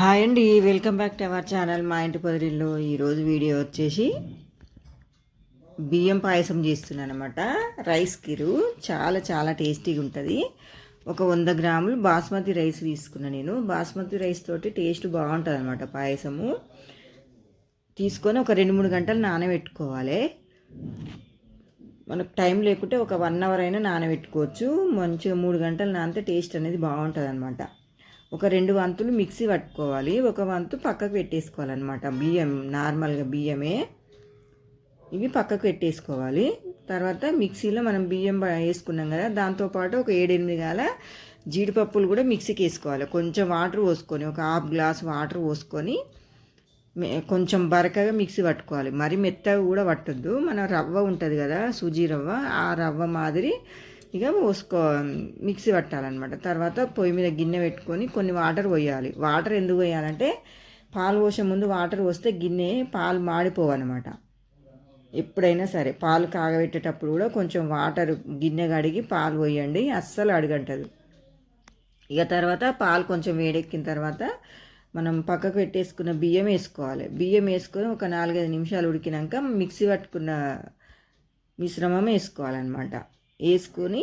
Hi అండి welcome back to our channel మా ఇంటి పొదరిల్లో ఈరోజు వీడియో వచ్చేసి బియ్యం పాయసం చేస్తున్నాను అనమాట రైస్ కిరు చాలా చాలా టేస్టీగా ఉంటుంది. ఒక వంద గ్రాములు బాస్మతి రైస్ తీసుకున్నా నేను. బాస్మతి రైస్ తోటి టేస్ట్ బాగుంటుంది అనమాట పాయసము. తీసుకొని ఒక రెండు మూడు గంటలు నానబెట్టుకోవాలి. మనకు టైం లేకుంటే ఒక వన్ అవర్ అయినా నానబెట్టుకోవచ్చు. మంచిగా మూడు గంటలు నానితే టేస్ట్ అనేది బాగుంటుంది అనమాట ఒక రెండు వంతులు మిక్సీ పట్టుకోవాలి. ఒక వంతు పక్కకు పెట్టేసుకోవాలన్నమాట. బియ్యం నార్మల్గా బియ్యమే. ఇవి పక్కకు పెట్టేసుకోవాలి. తర్వాత మిక్సీలో మనం బియ్యం వేసుకున్నాం కదా దాంతోపాటు ఒక ఏడెనిమిది గల జీడిపప్పులు కూడా మిక్సీకి వేసుకోవాలి. కొంచెం వాటర్ పోసుకొని ఒక హాఫ్ గ్లాస్ వాటర్ పోసుకొని కొంచెం బరకగా మిక్సీ పట్టుకోవాలి. మరి మెత్తగా కూడా పట్టద్దు. మన రవ్వ ఉంటుంది కదా సూజీ రవ్వ ఆ రవ్వ మాదిరి ఇక పోసుకో మిక్సీ పట్టాలన్నమాట. తర్వాత పొయ్యి మీద గిన్నె పెట్టుకొని కొన్ని వాటర్ పోయాలి. వాటర్ ఎందుకు పోయాలంటే పాలు పోసే ముందు వాటర్ పోస్తే గిన్నె పాలు మాడిపోవన్నమాట. ఎప్పుడైనా సరే పాలు కాగబెట్టేటప్పుడు కూడా కొంచెం వాటర్ గిన్నె కడిగి పాలు పోయండి అస్సలు అడగంటది. ఇక తర్వాత పాలు కొంచెం వేడెక్కిన తర్వాత మనం పక్కకు పెట్టేసుకున్న బియ్యం వేసుకోవాలి. బియ్యం వేసుకొని ఒక నాలుగైదు నిమిషాలు ఉడికినాక మిక్సీ పట్టుకున్న మిశ్రమం వేసుకోవాలన్నమాట. వేసుకొని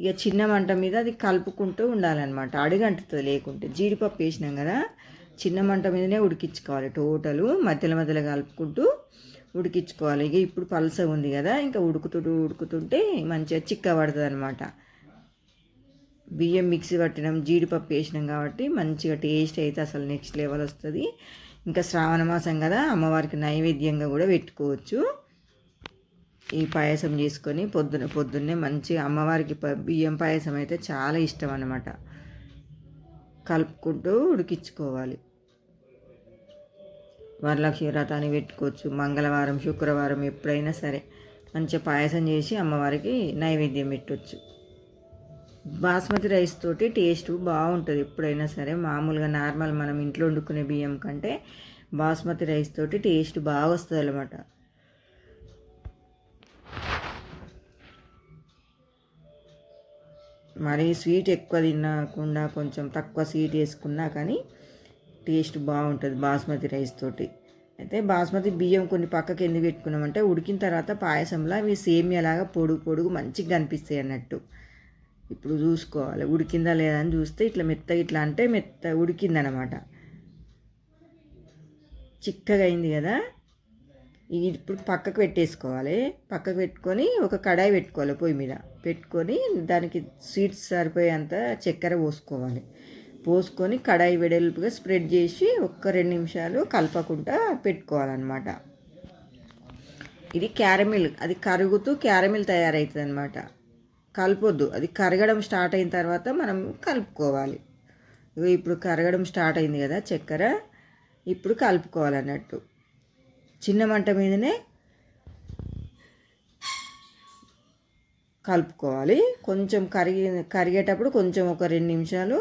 ఇక చిన్న మంట మీద అది కలుపుకుంటూ ఉండాలన్నమాట. అడుగంటుతో లేకుంటే. జీడిపప్పు వేసినాం కదా చిన్న మంట మీదనే ఉడికించుకోవాలి టోటలు. మధ్యలో మధ్యలో కలుపుకుంటూ ఉడికించుకోవాలి. ఇక ఇప్పుడు పలస ఉంది కదా ఇంకా ఉడుకుతుంటూ ఉడుకుతుంటే మంచిగా చిక్క పడుతుంది అనమాట బియ్యం మిక్సీ పట్టినాం జీడిపప్పు వేసినాం కాబట్టి మంచిగా టేస్ట్ అయితే అసలు నెక్స్ట్ లెవెల్ వస్తుంది. ఇంకా శ్రావణ మాసం కదా అమ్మవారికి నైవేద్యంగా కూడా పెట్టుకోవచ్చు. ఈ పాయసం చేసుకొని పొద్దున పొద్దున్నే మంచిగా అమ్మవారికి బియ్యం పాయసం అయితే చాలా ఇష్టం అన్నమాట. కలుపుకుంటూ ఉడికించుకోవాలి. వరలక్ష్మి వ్రతాన్ని పెట్టుకోవచ్చు. మంగళవారం శుక్రవారం ఎప్పుడైనా సరే మంచిగా పాయసం చేసి అమ్మవారికి నైవేద్యం పెట్టవచ్చు బాస్మతి రైస్ తోటి టేస్ట్ బాగుంటుంది ఎప్పుడైనా సరే. మామూలుగా నార్మల్ మనం ఇంట్లో వండుకునే బియ్యం కంటే బాస్మతి రైస్ తోటి టేస్ట్ బాగా వస్తుంది అనమాట మరీ స్వీట్ ఎక్కువ తినకుండా కొంచెం తక్కువ స్వీట్ వేసుకున్నా కానీ టేస్ట్ బాగుంటుంది బాస్మతి రైస్ తోటి. అయితే బాస్మతి బియ్యం కొన్ని పక్కకి ఎందుకు పెట్టుకున్నామంటే ఉడికిన తర్వాత పాయసంలో అవి సేమియాలాగా పొడుగు పొడుగు మంచిగా కనిపిస్తాయి అన్నట్టు. ఇప్పుడు చూసుకోవాలి ఉడికిందా లేదా అని చూస్తే ఇట్లా మెత్తగా ఇట్లా అంటే మెత్త ఉడికిందనమాట. చిక్కగా అయింది కదా? ఇది ఇప్పుడు పక్కకు పెట్టేసుకోవాలి. పక్కకు పెట్టుకొని ఒక కడాయి పెట్టుకోవాలి పొయ్యి మీద. పెట్టుకొని దానికి స్వీట్స్ సరిపోయేంత చక్కెర పోసుకోవాలి. పోసుకొని కడాయి వెడల్పుగా స్ప్రెడ్ చేసి ఒక్క రెండు నిమిషాలు కలపకుండా పెట్టుకోవాలన్నమాట. ఇది క్యారమిల్. అది కరుగుతూ క్యారమిల్ తయారవుతుంది అనమాట కలపొద్దు. అది కరగడం స్టార్ట్ అయిన తర్వాత మనం కలుపుకోవాలి. ఇప్పుడు కరగడం స్టార్ట్ అయింది కదా చక్కెర. ఇప్పుడు కలుపుకోవాలన్నట్టు. చిన్న మంట మీదనే కలుపుకోవాలి. కొంచెం కరిగి కరిగేటప్పుడు కొంచెం ఒక రెండు నిమిషాలు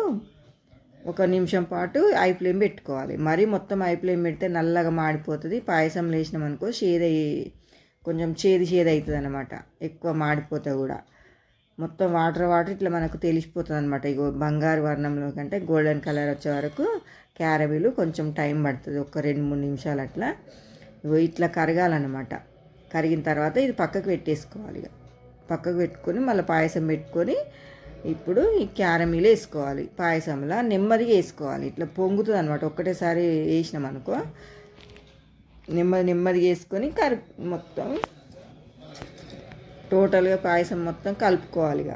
ఒక నిమిషం పాటు ఐ ఫ్లేమ్ పెట్టుకోవాలి. మరీ మొత్తం ఐ ఫ్లేమ్ పెడితే నల్లగా మాడిపోతుంది. పాయసం వేసినాం అనుకో చేదు కొంచెం చేది చేదు అవుతుంది అనమాట ఎక్కువ మాడిపోతే కూడా. మొత్తం వాటర్ వాటర్ ఇట్లా మనకు తెలిసిపోతుంది అనమాట ఇగో బంగారు వర్ణంలో కంటే గోల్డెన్ కలర్ వచ్చే వరకు క్యారబీలు కొంచెం టైం పడుతుంది. ఒక రెండు మూడు నిమిషాలు అట్లా. ఇట్లా కరగాలన్నమాట. కరిగిన తర్వాత ఇది పక్కకు పెట్టేసుకోవాలి ఇక. పక్కకు పెట్టుకొని మళ్ళీ పాయసం పెట్టుకొని ఇప్పుడు ఈ క్యారమీలు వేసుకోవాలి. పాయసంలో నెమ్మదిగా వేసుకోవాలి. ఇట్లా పొంగుతుంది అనమాట ఒక్కటేసారి వేసినాం అనుకో. నెమ్మది నెమ్మదిగా వేసుకొని కరి మొత్తం టోటల్గా పాయసం మొత్తం కలుపుకోవాలి ఇక.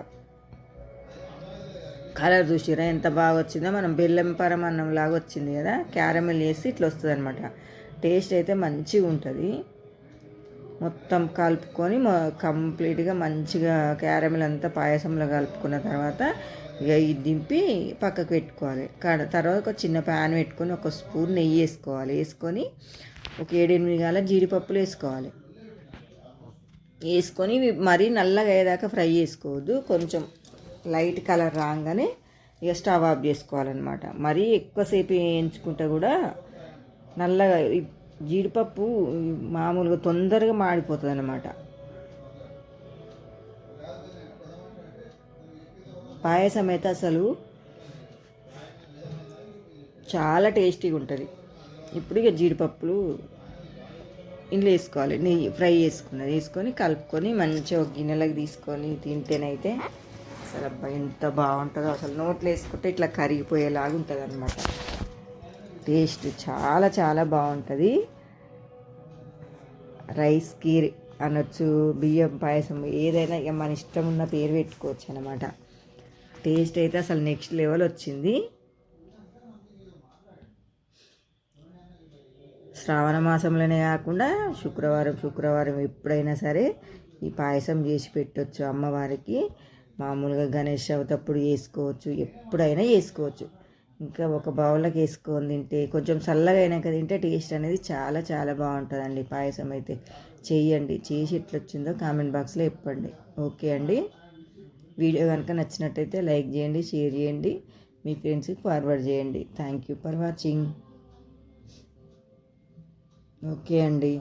కలర్ చూసిరా ఎంత బాగా వచ్చిందో. మనం బెల్లం పరమాన్నం లాగా వచ్చింది కదా. క్యారమిల్ వేసి ఇట్లా వస్తుంది అనమాట టేస్ట్ అయితే మంచిగా ఉంటుంది. మొత్తం కలుపుకొని కంప్లీట్గా మంచిగా క్యారమిల్ అంతా పాయసంలో కలుపుకున్న తర్వాత ఇక ఇది దింపి పక్కకు పెట్టుకోవాలి. తర్వాత ఒక చిన్న ప్యాన్ పెట్టుకొని ఒక స్పూన్ నెయ్యి వేసుకోవాలి. వేసుకొని ఒక ఏడెనిమిది గాల జీడిపప్పులు వేసుకోవాలి. వేసుకొని మరీ నల్లగా అయ్యేదాకా ఫ్రై చేసుకోవద్దు. కొంచెం లైట్ కలర్ రాగానే ఇక స్టవ్ ఆఫ్ చేసుకోవాలన్నమాట. మరీ ఎక్కువసేపు వేయించుకుంటే కూడా నల్లగా జీడిపప్పు మామూలుగా తొందరగా మాడిపోతుంది అన్నమాట పాయసం అయితే అసలు చాలా టేస్టీగా ఉంటుంది ఇప్పుడు ఇక జీడిపప్పులు ఇందులో వేసుకోవాలి నెయ్యి ఫ్రై చేసుకున్నది వేసుకొని కలుపుకొని మంచిగా ఒక గిన్నెలకు తీసుకొని తింటేనైతే అసలు అబ్బా ఎంత బాగుంటుందో. అసలు నోట్లో వేసుకుంటే ఇట్లా కరిగిపోయేలాగా ఉంటుంది అనమాట టేస్ట్ చాలా చాలా బాగుంటుంది. రైస్ కీర్ అనొచ్చు బియ్యం పాయసం ఏదైనా ఇక మన ఇష్టం ఉన్న పేరు పెట్టుకోవచ్చు అనమాట టేస్ట్ అయితే అసలు నెక్స్ట్ లెవెల్ వచ్చింది. శ్రావణ మాసంలోనే కాకుండా శుక్రవారం శుక్రవారం ఎప్పుడైనా సరే ఈ పాయసం చేసి పెట్టవచ్చు అమ్మవారికి. మామూలుగా గణేష్ చవితప్పుడు చేసుకోవచ్చు ఎప్పుడైనా చేసుకోవచ్చు. ఇంకా ఒక బౌల్లోకి వేసుకొని తింటే కొంచెం చల్లగా అయినాక తింటే టేస్ట్ అనేది చాలా చాలా బాగుంటుందండి. పాయసం అయితే చేయండి చేసి ఎట్లా వచ్చిందో కామెంట్ బాక్స్లో చెప్పండి. ఓకే అండి. వీడియో కనుక నచ్చినట్టయితే లైక్ చేయండి షేర్ చేయండి. మీ ఫ్రెండ్స్కి ఫార్వర్డ్ చేయండి. Thank you for watching. Okay అండి.